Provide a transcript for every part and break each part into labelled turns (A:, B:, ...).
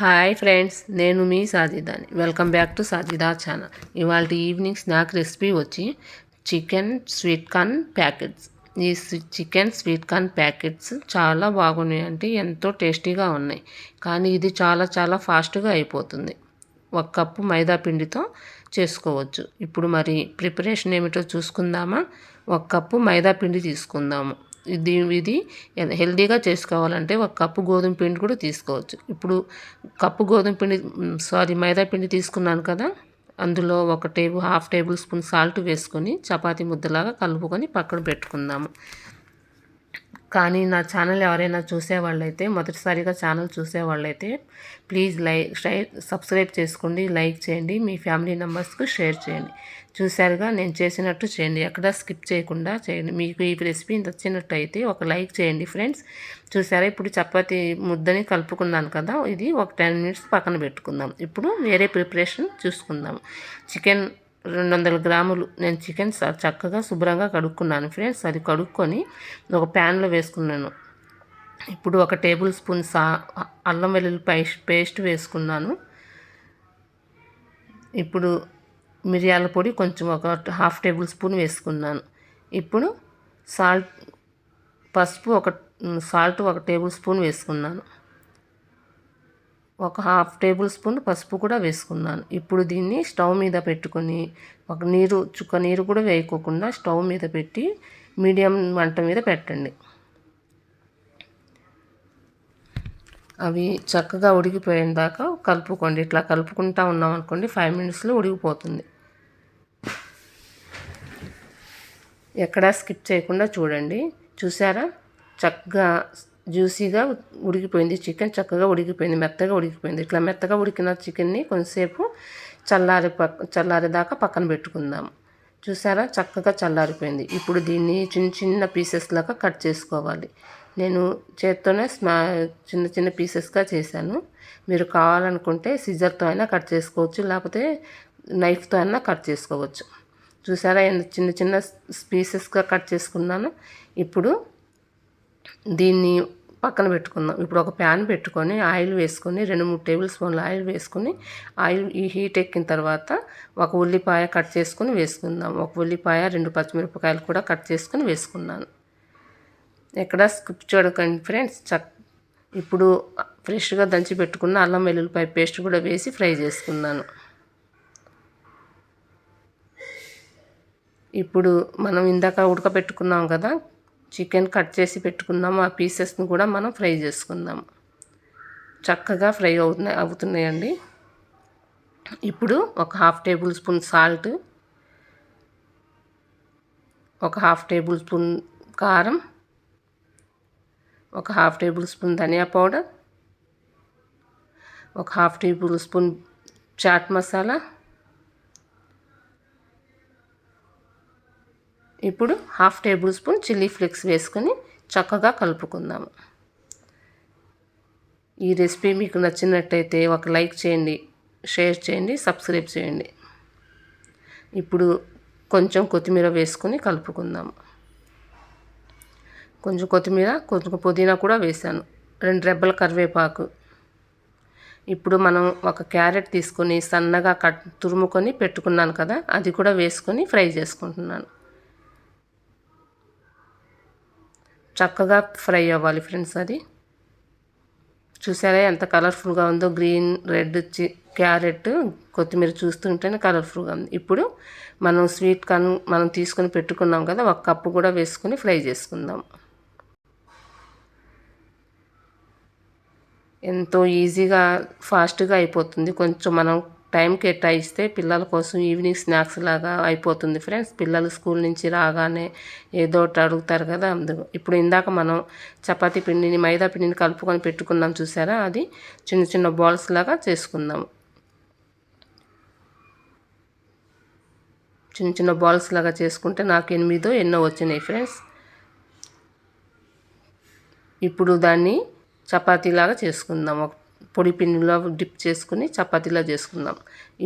A: Hi friends నేను మీ సాజిదాని. Welcome back to Sajida channel ఇవాళ ఈవినింగ్ స్నాక్ రెసిపీ వచ్చి చికెన్ స్వీట్ కార్న్ ప్యాకెట్స్ ఈ చికెన్ స్వీట్ కార్న్ ప్యాకెట్స్ చాలా బాగున్నాయి అంటే ఎంతో టేస్టీగా ఉన్నాయి. కానీ ఇది చాలా చాలా ఫాస్ట్గా అయిపోతుంది. ఒక కప్పు మైదా పిండితో చేసుకోవచ్చు. ఇప్పుడు మరి ప్రిపరేషన్ ఏమిటో చూసుకుందామా? ఒక కప్పు మైదా పిండి తీసుకుందాము. ఇది. ఇది హెల్దీగా చేసుకోవాలంటే ఒక కప్పు గోధుమ పిండి కూడా తీసుకోవచ్చు. ఇప్పుడు కప్పు గోధుమ పిండి సారీ మైదా పిండి తీసుకున్నాను కదా. అందులో ఒక table half table spoon salt వేసుకొని చపాతీ ముద్దలాగా కలుపుకొని పక్కన పెట్టుకుందాము. కానీ నా ఛానల్ ఎవరైనా చూసేవాళ్ళైతే మొదటిసారిగా ఛానల్ చూసేవాళ్ళైతే ప్లీజ్ లైక్ సబ్స్క్రైబ్ చేసుకోండి లైక్ చేయండి మీ ఫ్యామిలీ మెంబర్స్కు షేర్ చేయండి. చూశారుగా నేను చేసినట్టు చేయండి. ఎక్కడ స్కిప్ చేయకుండా చేయండి. మీకు ఈ రెసిపీ నచ్చినట్టు అయితే ఒక లైక్ చేయండి ఫ్రెండ్స్. చూసారా ఇప్పుడు చపాతి ముద్దని కలుపుకున్నాను కదా ఇది ఒక టెన్ మినిట్స్ పక్కన పెట్టుకుందాం. ఇప్పుడు వేరే ప్రిపరేషన్ చూసుకుందాం. చికెన్ రెండు వందల గ్రాములు. నేను చికెన్ చక్కగా శుభ్రంగా కడుక్కున్నాను ఫ్రెండ్స్. అది కడుక్కొని ఒక ప్యాన్లో వేసుకున్నాను. ఇప్పుడు ఒక టేబుల్ స్పూన్ సా అల్లం వెల్లుల్లి పేస్ట్ పేస్ట్ వేసుకున్నాను. ఇప్పుడు మిరియాల పొడి కొంచెం ఒక హాఫ్ టేబుల్ స్పూన్ వేసుకున్నాను. ఇప్పుడు సాల్ట్ పసుపు ఒక సాల్ట్ ఒక టేబుల్ స్పూన్ వేసుకున్నాను. ఒక హాఫ్ టేబుల్ స్పూన్ పసుపు కూడా వేసుకున్నాను. ఇప్పుడు దీన్ని స్టవ్ మీద పెట్టుకొని ఒక నీరు చుక్క నీరు కూడా వేయకోకుండా స్టవ్ మీద పెట్టి మీడియం మంట మీద పెట్టండి. అవి చక్కగా ఉడికిపోయిన దాకా కలుపుకోండి. ఇట్లా కలుపుకుంటా ఉన్నాం అనుకోండి ఫైవ్ మినిట్స్లో ఉడికిపోతుంది. ఎక్కడా స్కిప్ చేయకుండా చూడండి. చూసారా? చక్కగా జ్యూసీగా ఉడికిపోయింది చికెన్ చక్కగా ఉడికిపోయింది మెత్తగా ఉడికిపోయింది. ఇట్లా మెత్తగా ఉడికిన చికెన్ని కొంతసేపు చల్లారి పక్క చల్లారేదాకా పక్కన పెట్టుకుందాం. చూసారా? చక్కగా చల్లారిపోయింది. ఇప్పుడు దీన్ని చిన్న చిన్న పీసెస్ లాగా కట్ చేసుకోవాలి. నేను చేత్తోనే స్మా చిన్న చిన్న పీసెస్గా చేశాను. మీరు కావాలనుకుంటే సిజర్తో అయినా కట్ చేసుకోవచ్చు లేకపోతే నైఫ్తో అయినా కట్ చేసుకోవచ్చు. చూసారా? చిన్న చిన్న పీసెస్గా కట్ చేసుకున్నాను. ఇప్పుడు దీన్ని పక్కన పెట్టుకుందాం. ఇప్పుడు ఒక ప్యాన్ పెట్టుకొని ఆయిల్ వేసుకొని రెండు మూడు టేబుల్ స్పూన్ల ఆయిల్ వేసుకొని ఆయిల్ ఈ హీట్ ఎక్కిన తర్వాత ఒక ఉల్లిపాయ కట్ చేసుకొని వేసుకుందాం. ఒక ఉల్లిపాయ రెండు పచ్చిమిరపకాయలు కూడా కట్ చేసుకొని వేసుకున్నాను. ఎక్కడ స్కిప్ చూడకండి ఫ్రెండ్స్. చక్ ఇప్పుడు ఫ్రెష్గా దంచి పెట్టుకున్న అల్లం వెల్లుల్లిపాయ పేస్ట్ కూడా వేసి ఫ్రై చేసుకున్నాను. ఇప్పుడు మనం ఇందాక ఉడకపెట్టుకున్నాం కదా చికెన్ కట్ చేసి పెట్టుకున్నాము ఆ పీసెస్ని కూడా మనం ఫ్రై చేసుకుందాం. చక్కగా ఫ్రై అవుతున్నాయి అవుతున్నాయండి. ఇప్పుడు ఒక హాఫ్ టేబుల్ స్పూన్ సాల్ట్ ఒక హాఫ్ టేబుల్ స్పూన్ కారం ఒక హాఫ్ టేబుల్ స్పూన్ ధనియా పౌడర్ ఒక half table spoon chaat masala ఇప్పుడు half table spoon chilli flakes వేసుకొని చక్కగా కలుపుకుందాము. ఈ రెసిపీ మీకు నచ్చినట్టయితే ఒక లైక్ చేయండి షేర్ చేయండి సబ్స్క్రైబ్ చేయండి. ఇప్పుడు కొంచెం కొత్తిమీర వేసుకొని కలుపుకుందాము కొంచెం కొత్తిమీర కొంచెం పుదీనా కూడా వేసాను రెండు రెబ్బల కరివేపాకు. ఇప్పుడు మనం ఒక క్యారెట్ తీసుకొని సన్నగా కట్ తురుముకొని పెట్టుకున్నాను కదా అది కూడా వేసుకొని ఫ్రై చేసుకుంటున్నాను. చక్కగా ఫ్రై అవ్వాలి ఫ్రెండ్స్ అది. చూసారా ఎంత కలర్ఫుల్గా ఉందో గ్రీన్ రెడ్ చి క్యారెట్ కొత్తిమీర చూస్తుంటేనే కలర్ఫుల్గా ఉంది. ఇప్పుడు మనం స్వీట్ కార్న్ మనం తీసుకొని పెట్టుకున్నాం కదా ఒక కప్పు కూడా వేసుకొని ఫ్రై చేసుకుందాం. ఎంతో ఈజీగా ఫాస్ట్గా అయిపోతుంది. కొంచెం మనం టైం కేటాయిస్తే పిల్లల కోసం ఈవినింగ్ స్నాక్స్ లాగా అయిపోతుంది ఫ్రెండ్స్. పిల్లలు స్కూల్ నుంచి రాగానే ఏదో ఒకటి అడుగుతారు కదా అందుకు. ఇప్పుడు ఇందాక మనం చపాతీ పిండిని మైదా పిండిని కలుపుకొని పెట్టుకున్నాం చూసారా? అది చిన్న చిన్న బాల్స్ లాగా చేసుకుందాము చిన్న చిన్న బాల్స్ లాగా చేసుకుంటే నాకు ఎనిమిదో ఎన్నో వచ్చినాయి ఫ్రెండ్స్. ఇప్పుడు దాన్ని చపాతీలాగా చేసుకుందాం. ఒక పొడి పిండిలో డిప్ చేసుకుని చపాతీలా చేసుకుందాం.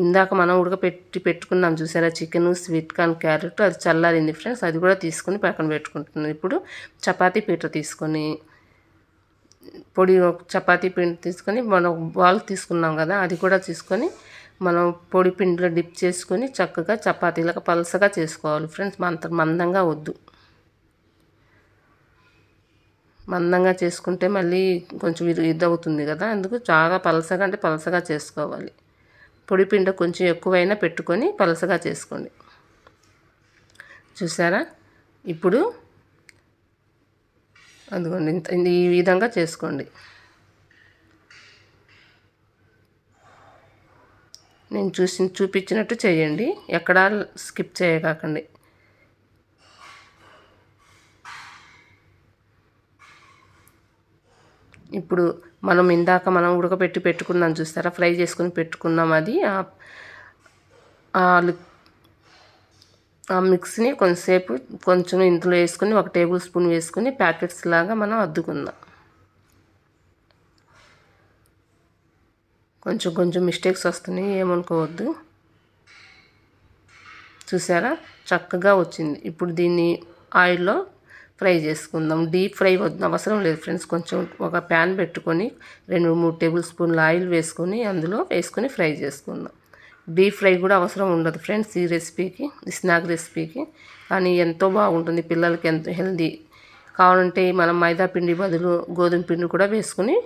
A: ఇందాక మనం ఉడకపెట్టి పెట్టుకున్నాం చూసారా? చికెన్ స్వీట్ కార్న్ క్యారెట్ అది చల్లారింది ఫ్రెండ్స్. అది కూడా తీసుకుని పక్కన పెట్టుకుంటున్నాం ఇప్పుడు చపాతీ పీట తీసుకొని పొడి చపాతీ పిండి తీసుకొని మనం బాల్ తీసుకున్నాం కదా అది కూడా తీసుకొని మనం పొడి పిండిలో డిప్ చేసుకొని చక్కగా చపాతీలకు పలసగా చేసుకోవాలి ఫ్రెండ్స్. మంత మందంగా వద్దు. మందంగా చేసుకుంటే మళ్ళీ కొంచెం ఇది అవుతుంది కదా. అందుకు చాలా పలసగా అంటే పలసగా చేసుకోవాలి. పొడి పిండి కొంచెం ఎక్కువైనా పెట్టుకొని పలసగా చేసుకోండి. చూసారా? ఇప్పుడు అందుకోండి ఇంత ఈ విధంగా చేసుకోండి. నేను చూసి చూపించినట్టు చేయండి. ఎక్కడా స్కిప్ చేయకండి ఇప్పుడు మనం ఇందాక మనం ఉడకబెట్టి పెట్టుకున్నాం చూస్తారా? ఫ్రై చేసుకుని పెట్టుకున్నాం అది. ఆ మిక్స్ని కొంతసేపు కొంచెం ఇందులో వేసుకొని ఒక టేబుల్ స్పూన్ వేసుకొని ప్యాకెట్స్ లాగా మనం అద్దుకుందాం. కొంచెం కొంచెం మిస్టేక్స్ వస్తున్నాయి ఏమనుకోవద్దు. చూసారా? చక్కగా వచ్చింది. ఇప్పుడు దీన్ని ఆయిల్లో ఫ్రై చేసుకుందాం. డీప్ ఫ్రై అవసరం లేదు ఫ్రెండ్స్. కొంచెం ఒక ప్యాన్ పెట్టుకొని రెండు మూడు టేబుల్ స్పూన్ల ఆయిల్ వేసుకొని అందులో వేసుకొని ఫ్రై చేసుకుందాం. డీప్ ఫ్రై కూడా అవసరం ఉండదు ఫ్రెండ్స్ ఈ రెసిపీకి ఈ స్నాక్ రెసిపీకి. కానీ ఎంతో బాగుంటుంది పిల్లలకి ఎంతో హెల్దీ. కావాలంటే మనం మైదా పిండి బదులు గోధుమ పిండి కూడా వేసుకుని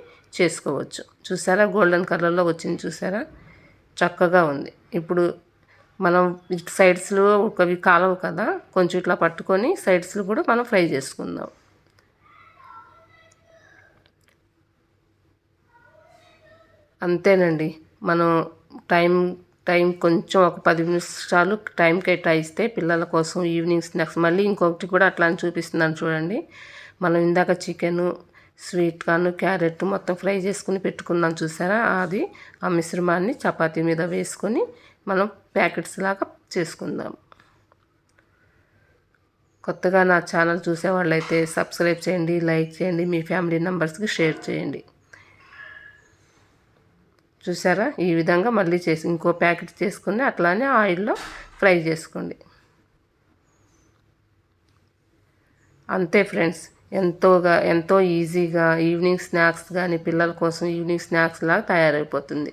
A: చేసుకోవచ్చు. చూసారా? గోల్డెన్ కలర్లో వచ్చింది చూసారా? చక్కగా ఉంది. ఇప్పుడు మనం ఇటు సైడ్స్లో ఒకవి కాలవు కదా కొంచెం ఇట్లా పట్టుకొని సైడ్స్లో కూడా మనం ఫ్రై చేసుకుందాం. అంతేనండి. మనం టైం టైం కొంచెం ఒక పది నిమిషాలు టైం కేటాయిస్తే పిల్లల కోసం ఈవినింగ్ స్నాక్స్ మళ్ళీ ఇంకొకటి కూడా అట్లా అని చూపిస్తున్నాను చూడండి. మనం ఇందాక చికెను స్వీట్ కార్న్ క్యారెట్ మొత్తం ఫ్రై చేసుకుని పెట్టుకున్నాం చూసారా? అది ఆ మిశ్రమాన్ని చపాతీ మీద వేసుకొని మనం ప్యాకెట్స్ లాగా చేసుకుందాం. కొత్తగా నా ఛానల్ చూసేవాళ్ళైతే సబ్స్క్రైబ్ చేయండి లైక్ చేయండి మీ ఫ్యామిలీ మెంబర్స్కి షేర్ చేయండి. చూసారా? ఈ విధంగా మళ్ళీ చేసి ఇంకో ప్యాకెట్ చేసుకుని అట్లానే ఆయిల్లో ఫ్రై చేసుకోండి. అంతే ఫ్రెండ్స్ ఎంతోగా ఎంతో ఈజీగా ఈవినింగ్ స్నాక్స్ కానీ పిల్లల కోసం ఈవినింగ్ స్నాక్స్ లాగా తయారైపోతుంది.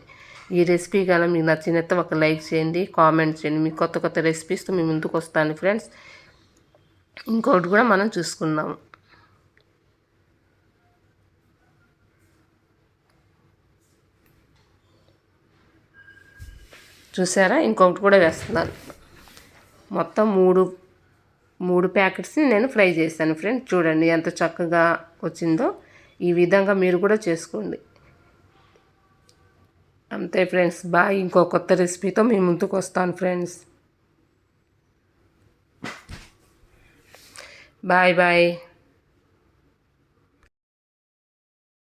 A: ఈ రెసిపీ కానీ మీకు నచ్చినట్టు ఒక లైక్ చేయండి కామెంట్ చేయండి. మీకు కొత్త కొత్త రెసిపీస్తో మీ ముందుకు వస్తాను ఫ్రెండ్స్ ఇంకోటి కూడా మనం చూసుకుందాం. చూసారా? ఇంకొకటి కూడా వేస్తున్నాను. మొత్తం మూడు మూడు ప్యాకెట్స్ని నేను ఫ్రై చేశాను ఫ్రెండ్స్ చూడండి ఎంత చక్కగా వచ్చిందో. ఈ విధంగా మీరు కూడా చేసుకోండి. అంతే ఫ్రెండ్స్. బాయ్ ఇంకో కొత్త రెసిపీతో మీ ముందుకు వస్తాను ఫ్రెండ్స్. Bye bye.